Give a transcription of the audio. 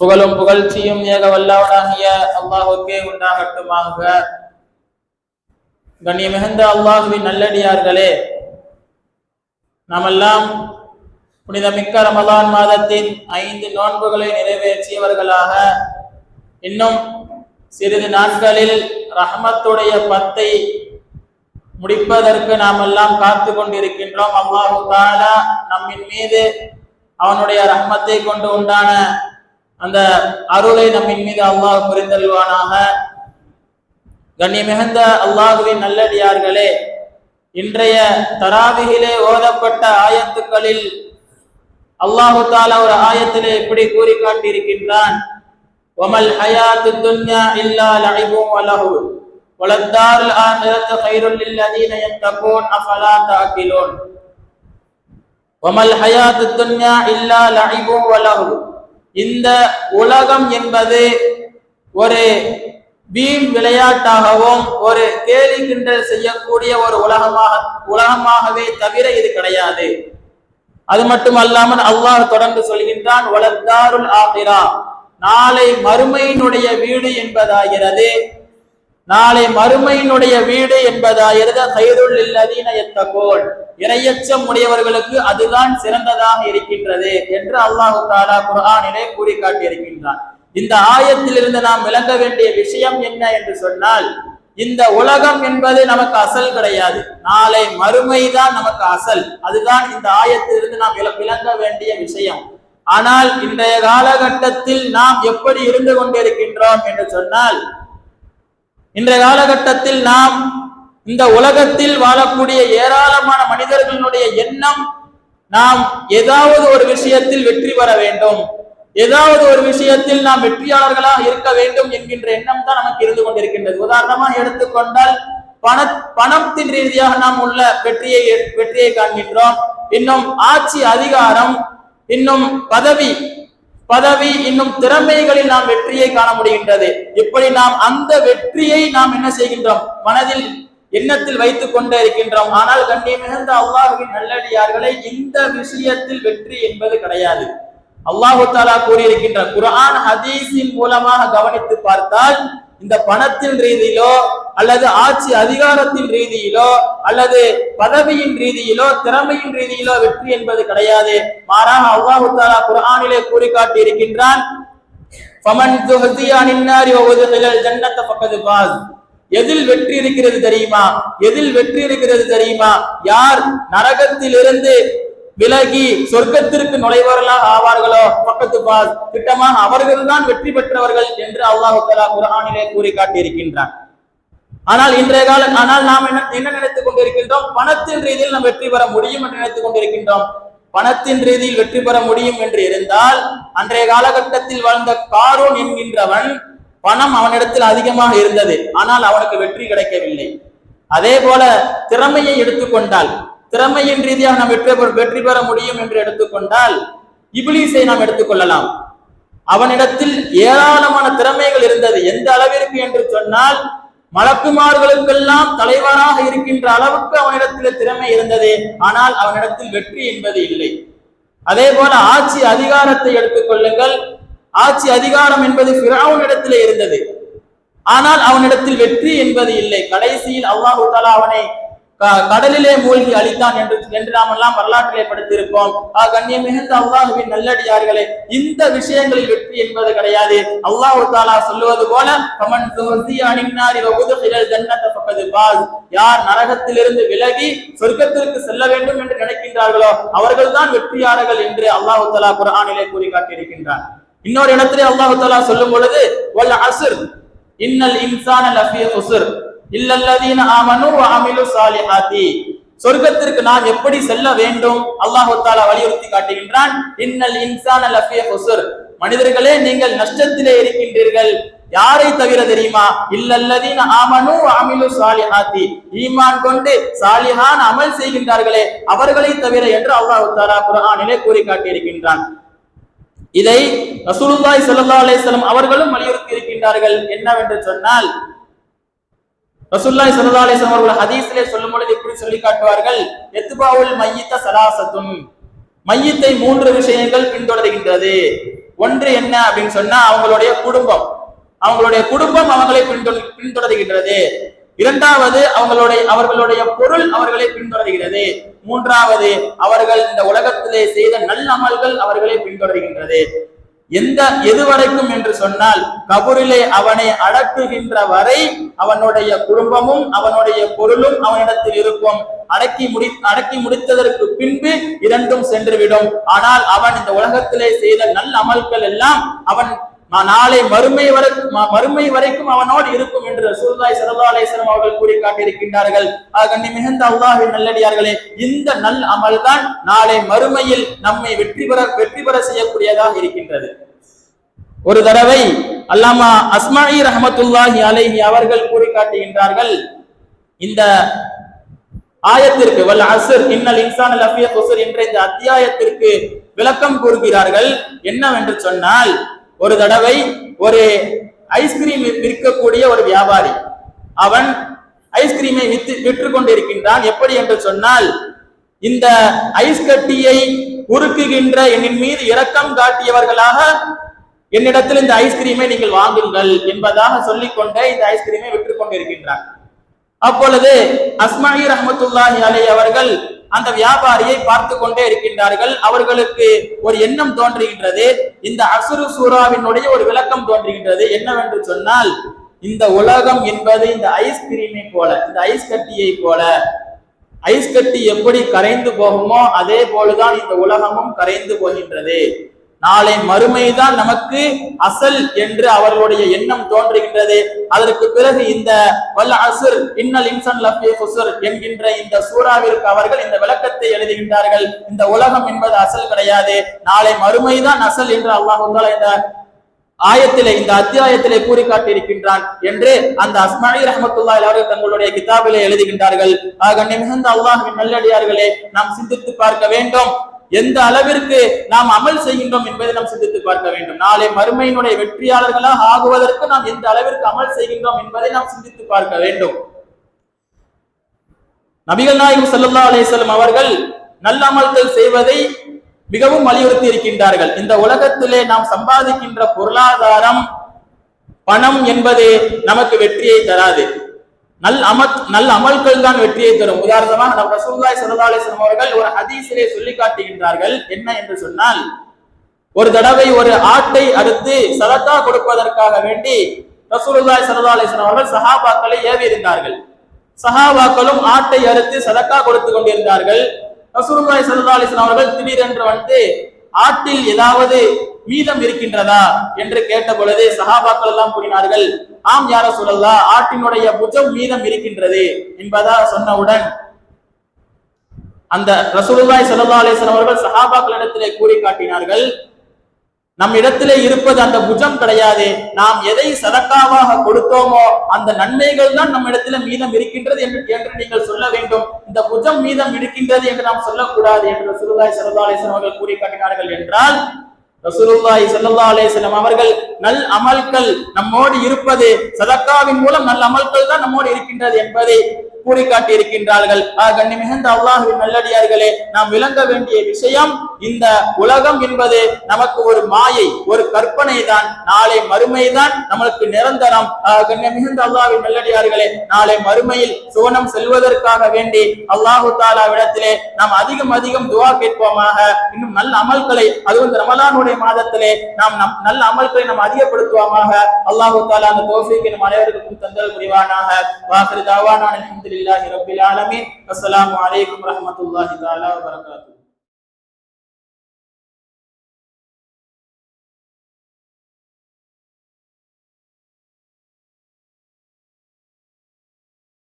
புகழும் புகழ்ச்சியும் ஏக வல்லவனாகிய அல்லாஹுக்கே உண்டாகட்டுமாக. கண்ணிய மிகுந்த அல்லாஹுவின் நல்லடியார்களே நாமெல்லாம் புனிதமிக்க ரமலான் மாதத்தின் ஐந்து நோன்புகளை நிறைவேற்றியவர்களாக இன்னும் சிறிது நாட்களில் ரஹமத்துடைய பத்தை முடிப்பதற்கு நாமெல்லாம் காத்து கொண்டிருக்கின்றோம் அல்லாஹு நம்மின் மீது அவனுடைய ரஹ்மத்தை கொண்டு உண்டான அந்த அருளை நம்மின் மீது அல்லாஹ் புரிந்தல்வானாக. கண்ணி மிகுந்த அல்லாஹுவின் நல்லடியார்களே இன்றைய தராவிகிலே ஓதப்பட்ட ஆயத்துக்களில் அல்லாஹு தாலா ஒரு ஆயத்திலே இப்படி கூறி காட்டியிருக்கின்றான் ஒமல் ஹயாத்து துன்யா இல்லா லஹிபு வலஹு வலத்தாருல் ஆஹிரத்து கைருல் யத்தகூன் அஃபலா வமல் ஹயாத்து துன்யா இல்லா லஹிபு வலஹு இந்த உலகம் என்பது ஒரு வீண் விளையாட்டாகவும் ஒரு கேலி கிண்டல் செய்யக்கூடிய ஒரு உலகமாக உலகமாகவே தவிர இது கிடையாது. அது மட்டும் அல்லாமல் அல்லாஹ் தொடர்ந்து சொல்கின்றான் வளர்த்தாருல் ஆகிரா. நாளை மறுமையினுடைய வீடு என்பதாகிறது. நாளை மறுமையினுடைய வீடு என்பதா? எழுத சைதுள் இல்லதீன எத்தகோல். இரையச்சம் உடையவர்களுக்கு அதுதான் சிறந்ததாக இருக்கின்றது என்று அல்லாஹு தாலா குரானிலே கூறி காட்டியிருக்கின்றான் இந்த ஆயத்திலிருந்து நாம் விளங்க வேண்டிய விஷயம் என்ன என்று சொன்னால் இந்த உலகம் என்பது நமக்கு அசல் கிடையாது. நாளை மறுமைதான் நமக்கு அசல். அதுதான் இந்த ஆயத்திலிருந்து நாம் விளங்க வேண்டிய விஷயம். ஆனால் இன்றைய காலகட்டத்தில் நாம் எப்படி இருந்து கொண்டிருக்கின்றோம் என்று சொன்னால் இன்றைய காலகட்டத்தில் நாம் இந்த உலகத்தில் வாழக்கூடிய ஏராளமான மனிதர்களுடைய எண்ணம் நாம் ஏதாவது ஒரு விஷயத்தில் வெற்றி பெற வேண்டும். ஏதாவது ஒரு விஷயத்தில் நாம் வெற்றியாளர்களாக இருக்க வேண்டும் என்கின்ற எண்ணம் தான் நமக்கு இருந்து கொண்டிருக்கின்றது. உதாரணமாக எடுத்துக்கொண்டால் பண பணத்தின் ரீதியாக நாம் உள்ள வெற்றியை வெற்றியை காண்கின்றோம். இன்னும் ஆட்சி அதிகாரம் இன்னும் பதவி பதவி இன்னும் திறமைகளில் நாம் வெற்றியை காண முடிகின்றது. இப்படி நாம் அந்த வெற்றியை நாம் என்ன செய்கின்றோம்? மனதில் எண்ணத்தில் வைத்துக் கொண்டே இருக்கின்றோம். ஆனால் கண்ணிய மிகுந்த அல்லாஹுவின் நல்லடியார்களை இந்த விஷயத்தில் வெற்றி என்பது கிடையாது. அல்லாஹு தாலா கூறியிருக்கின்ற குரான் ஹதீஸின் மூலமாக கவனித்து பார்த்தால் இந்த பணத்தின் ரீதியிலோ அல்லது ஆட்சி அதிகாரத்தின் ரீதியிலோ அல்லது பதவியின் ரீதியிலோ திறமையின் ரீதியிலோ வெற்றி என்பது கிடையாது. மாறாக அல்லாஹு தாலா குரானிலே கூறி காட்டி இருக்கின்றான் எதில் வெற்றி இருக்கிறது தெரியுமா? எதில் வெற்றி இருக்கிறது தெரியுமா? யார் நரகத்திலிருந்து விலகி சொர்க்கத்திற்கு நுழைவர்களாக ஆவார்களோ? பக்கத்து பாஸ் திட்டமாக அவர்கள் தான் வெற்றி பெற்றவர்கள் என்று அல்லாஹு தலா குரானிலே கூறி காட்டியிருக்கின்றான் ஆனால் இன்றைய கால ஆனால் நாம் என்ன என்ன நினைத்துக் கொண்டிருக்கின்றோம்? பணத்தின் ரீதியில் நாம் வெற்றி பெற முடியும் என்று நினைத்துக் கொண்டிருக்கின்றோம். பணத்தின் ரீதியில் வெற்றி பெற முடியும் என்று இருந்தால் அன்றைய காலகட்டத்தில் வாழ்ந்த காரோன் என்கின்றவன் பணம் அவனிடத்தில் அதிகமாக இருந்தது. ஆனால் அவனுக்கு வெற்றி கிடைக்கவில்லை. அதே போல திறமையை எடுத்துக்கொண்டால் திறமையின் ரீதியாக நாம் வெற்றி பெற வெற்றி பெற முடியும் என்று எடுத்துக்கொண்டால் இபிலிசை நாம் எடுத்துக்கொள்ளலாம். அவனிடத்தில் ஏராளமான திறமைகள் இருந்தது. எந்த அளவிற்கு என்று சொன்னால் மலக்குமார்களுக்கெல்லாம் தலைவராக இருக்கின்ற அளவுக்கு அவனிடத்தில் திறமை இருந்தது. ஆனால் அவனிடத்தில் வெற்றி என்பது இல்லை. அதே போல ஆட்சி அதிகாரத்தை எடுத்துக்கொள்ளுங்கள். ஆட்சி அதிகாரம் என்பது இடத்திலே இருந்தது. ஆனால் அவனிடத்தில் வெற்றி என்பது இல்லை. கடைசியில் அல்லாஹு தாலா அவனை கடலிலே மூழ்கி அழித்தான் என்று என்று நாம் எல்லாம் வரலாற்றிலே படித்திருப்போம். கண்ணியம் மிகுந்த அல்லாஹுவின் நல்லடியார்களே இந்த விஷயங்களில் வெற்றி என்பது கிடையாது. அல்லாஹு தாலா சொல்லுவது போல கமன் யார் நரகத்திலிருந்து விலகி சொர்க்கத்திற்கு செல்ல வேண்டும் என்று நினைக்கின்றார்களோ அவர்கள் தான் வெற்றியாளர்கள் என்று அல்லாஹு தாலா குரானிலே கூறி காட்டியிருக்கின்றார் இன்னொரு இடத்திலே அல்லாஹு தாலா சொல்லும் பொழுது அசுர் இன்னல் இன்சான இல்லல்லதீன ஆமனு அமிலு சாலிஹாத்தி. சொர்க்கத்திற்கு நாம் எப்படி செல்ல வேண்டும்? அல்லாஹு தாலா வலியுறுத்தி காட்டுகின்றான் இன்னல் இன்சான லஃபிய ஹுசுர். மனிதர்களே நீங்கள் நஷ்டத்திலே இருக்கின்றீர்கள். யாரை தவிர தெரியுமா? இல்லல்லதீன ஆமனு அமிலு சாலிஹாத்தி. ஈமான் கொண்டு சாலிஹான் அமல் செய்கின்றார்களே அவர்களை தவிர என்று அல்லாஹு தாலா குரானிலே கூறி காட்டியிருக்கின்றான் இதை ரசூலுல்லாய் சல்லா அலைஹி அவர்களும் வலியுறுத்தி இருக்கின்றார்கள் என்னவென்று சொன்னால் ரசுல்லாய் சல்லா அலிஸ்லாம் அவர்கள் ஹதீஸிலே சொல்லும் பொழுது இப்படி சொல்லி காட்டுவார்கள்? எத்துபாவுல் மையத்த சலாசத்துன் மையத்தை மூன்று விஷயங்கள் பின்தொடர்கின்றது. ஒன்று என்ன அப்படின்னு சொன்னா அவங்களுடைய குடும்பம். அவங்களுடைய குடும்பம் அவங்களை பின்தொடர் பின்தொடர்கின்றது. இரண்டாவது அவங்களுடைய அவர்களுடைய பொருள் அவர்களை பின்தொடர்கிறது. மூன்றாவது அவர்கள் இந்த உலகத்திலே செய்த நல்லமல்கள் அவர்களை பின்தொடர்கின்றது. எந்த எதுவரைக்கும் என்று சொன்னால் கபூரிலே அவனை அடக்குகின்ற வரை அவனுடைய குடும்பமும் அவனுடைய பொருளும் அவனிடத்தில் இருக்கும். அடக்கி முடி அடக்கி முடித்ததற்கு பின்பு இரண்டும் சென்றுவிடும். ஆனால் அவன் இந்த உலகத்திலே செய்த நல்ல அமல்கள் எல்லாம் அவன் நாளை மறுமை வரைக்கும் மறுமை வரைக்கும் அவனோடு இருக்கும் என்று சுருதாய் ஸல்லல்லாஹு அலைஹி அவர்கள் கூறி காட்டியிருக்கின்றார்கள். ஆக மிகுந்த அல்லாஹ்வின் நல்லடியார்களே இந்த நல் அமல் தான் நாளை மறுமையில் நம்மை வெற்றி பெற வெற்றி பெற செய்யக்கூடியதாக இருக்கின்றது. ஒரு தடவை அல்லாமா அஸ்மாயி ரஹமத்துல்லாஹி அலைஹி அவர்கள் கூறி காட்டுகின்றார்கள் இந்த ஆயத்திற்கு வல் அசர் இன்னல் இன்சான் லஃபிய குசர் என்ற இந்த அத்தியாயத்திற்கு விளக்கம் கூறுகிறார்கள். என்னவென்று சொன்னால் ஒரு தடவை ஒரு ஐஸ்கிரீம் விற்கக்கூடிய ஒரு வியாபாரி அவன் ஐஸ்கிரீமை வித்து விற்று கொண்டிருக்கின்றான் எப்படி என்று சொன்னால் இந்த ஐஸ் கட்டியை உருக்குகின்ற என்னின் மீது இரக்கம் காட்டியவர்களாக என்னிடத்தில் இந்த ஐஸ்கிரீமை நீங்கள் வாங்குங்கள் என்பதாக சொல்லிக்கொண்டே இந்த ஐஸ்கிரீமை விற்று கொண்டிருக்கின்றார் அப்பொழுது அஸ்மாயி ரஹமத்துல்லாஹி அலை அவர்கள் அந்த வியாபாரியை பார்த்து கொண்டே இருக்கின்றார்கள். அவர்களுக்கு ஒரு எண்ணம் தோன்றுகின்றது. இந்த அசுரு சூறாவினுடைய ஒரு விளக்கம் தோன்றுகின்றது. என்னவென்று சொன்னால் இந்த உலகம் என்பது இந்த ஐஸ்கிரீமை போல இந்த ஐஸ் கட்டியை போல ஐஸ் கட்டி எப்படி கரைந்து போகுமோ அதே போலதான் இந்த உலகமும் கரைந்து போகின்றது. நாளை மறுமைதான் நமக்கு அசல் என்று அவர்களுடைய எண்ணம் தோன்றுகின்றது. அதற்கு பிறகு இந்த வல்ல அசுர் இன்னல் இன்சன் லஃபி ஹுசுர் என்கின்ற இந்த சூறாவிற்கு அவர்கள் இந்த விளக்கத்தை எழுதுகின்றார்கள். இந்த உலகம் என்பது அசல் கிடையாது. நாளை மறுமைதான் அசல் என்று அல்லாஹு இந்த ஆயத்திலே இந்த அத்தியாயத்திலே கூறி காட்டியிருக்கின்றான் என்று அந்த அஸ்மணி ரஹமத்துல்லா அவர்கள் தங்களுடைய கிதாபிலே எழுதுகின்றார்கள். ஆக மிகுந்த அல்லாஹின் நல்லடியார்களே நாம் சிந்தித்து பார்க்க வேண்டும். எந்த அளவிற்கு நாம் அமல் செய்கின்றோம் என்பதை நாம் சிந்தித்து பார்க்க வேண்டும். நாளை மறுமையினுடைய வெற்றியாளர்களாக ஆகுவதற்கு நாம் எந்த அளவிற்கு அமல் செய்கின்றோம் என்பதை நாம் சிந்தித்து பார்க்க வேண்டும். நபிகள் நாயகம் சல்லா அலிசல்லம் அவர்கள் நல்ல அமல்கள் செய்வதை மிகவும் வலியுறுத்தி இருக்கின்றார்கள். இந்த உலகத்திலே நாம் சம்பாதிக்கின்ற பொருளாதாரம் பணம் என்பது நமக்கு வெற்றியை தராது. நல் அமத் நல் அமல்கள் தான் வெற்றியை தரும். உதாரணமாக நம் ரசூல்லாய் சல்லாஸ்லம் அவர்கள் ஒரு ஹதீஸிலே சொல்லி காட்டுகின்றார்கள். என்ன என்று சொன்னால் ஒரு தடவை ஒரு ஆட்டை அறுத்து சலத்தா கொடுப்பதற்காக வேண்டி ரசூலுல்லாய் சல்லா அவர்கள் சஹாபாக்களை ஏவி இருந்தார்கள் சஹாபாக்களும் ஆட்டை அறுத்து சதக்கா கொடுத்து கொண்டிருந்தார்கள். ரசூலுல்லாய் சல்லா அவர்கள் திடீரென்று வந்து ஆட்டில் ஏதாவது மீதம் இருக்கின்றதா என்று கேட்ட பொழுது சகாபாக்கள் எல்லாம் கூறினார்கள் ஆம் யார சொல்லலா ஆட்டினுடைய புஜம் மீதம் இருக்கின்றது என்பதா சொன்னவுடன் அந்த ரசூலுல்லாய் சல்லா அலிஸ்லாம் அவர்கள் சஹாபாக்களிடத்திலே கூறி காட்டினார்கள் நம் இடத்திலே இருப்பது அந்த புஜம் கிடையாது. நாம் எதை சதக்காவாக கொடுத்தோமோ அந்த நன்மைகள் தான் நம்ம இடத்துல மீதம் இருக்கின்றது என்று என்று நீங்கள் சொல்ல வேண்டும். இந்த புஜம் மீதம் இருக்கின்றது என்று நாம் சொல்லக்கூடாது என்று ரசூலுல்லாய் சல்லா அலிஸ்லாம் அவர்கள் கூறி காட்டினார்கள் என்றால் ரசூலுல்லாஹி ஸல்லல்லாஹு அலைஹி வஸல்லம் அவர்கள் நல் அமல்கள் நம்மோடு இருப்பது சதக்காவின் மூலம் நல் அமல்கள் தான் நம்மோடு இருக்கின்றது என்பதை கூறி காட்டி இருக்கின்றார்கள் கண்ணி மிகுந்த அல்லாஹுவின் நல்லடியார்களே நாம் விளங்க வேண்டிய விஷயம் இந்த உலகம் என்பது நமக்கு ஒரு மாயை ஒரு கற்பனை தான் நாளை மறுமை தான் நம்மளுக்கு நிரந்தரம். கண்ணி மிகுந்த அல்லாஹுவின் நல்லடியார்களே நாளை மறுமையில் சுவனம் செல்வதற்காக வேண்டி அல்லாஹு தாலாவிடத்திலே நாம் அதிகம் அதிகம் துவா கேட்போமாக. இன்னும் நல்ல அமல்களை அது வந்து ரமலானுடைய மாதத்திலே நாம் நம் நல்ல அமல்களை நாம் அதிகப்படுத்துவோமாக. அல்லாஹு தாலா அந்த தோஃபிக்கு நம் அனைவருக்கும் தந்தல் புரிவானாக. வாசல் தாவானான அலமதுல்லாஹி ரபில் ஆலமீன். அஸ்ஸலாமு அலைக்கும் வரஹ்மத்துல்லாஹி தஆலா வபரகாத்துஹு.